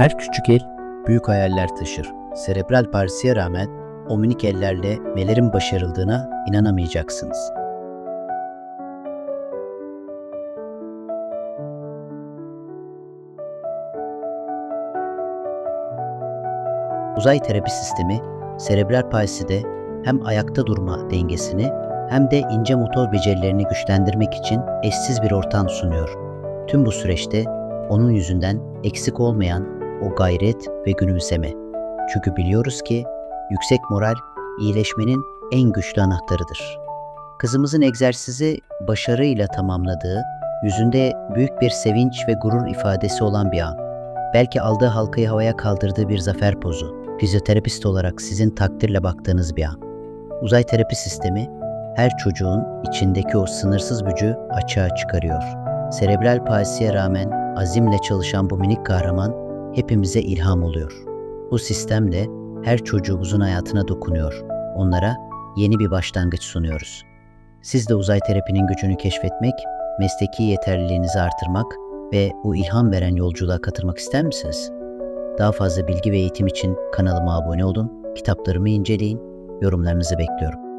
Her küçük el büyük hayaller taşır. Serebral palsiye rağmen o minik ellerle nelerin başarıldığına inanamayacaksınız. Uzay terapi sistemi serebral palside hem ayakta durma dengesini hem de ince motor becerilerini güçlendirmek için eşsiz bir ortam sunuyor. Tüm bu süreçte onun yüzünden eksik olmayan o gayret ve gülümseme. Çünkü biliyoruz ki yüksek moral iyileşmenin en güçlü anahtarıdır. Kızımızın egzersizi başarıyla tamamladığı, yüzünde büyük bir sevinç ve gurur ifadesi olan bir an. Belki aldığı halkayı havaya kaldırdığı bir zafer pozu. Fizyoterapist olarak sizin takdirle baktığınız bir an. Uzay terapi sistemi her çocuğun içindeki o sınırsız gücü açığa çıkarıyor. Serebral palsiye rağmen azimle çalışan bu minik kahraman hepimize ilham oluyor. Bu sistemle her çocuğumuzun hayatına dokunuyor. Onlara yeni bir başlangıç sunuyoruz. Siz de uzay terapinin gücünü keşfetmek, mesleki yeterliliğinizi artırmak ve bu ilham veren yolculuğa katılmak ister misiniz? Daha fazla bilgi ve eğitim için kanalıma abone olun, kitaplarımı inceleyin, yorumlarınızı bekliyorum.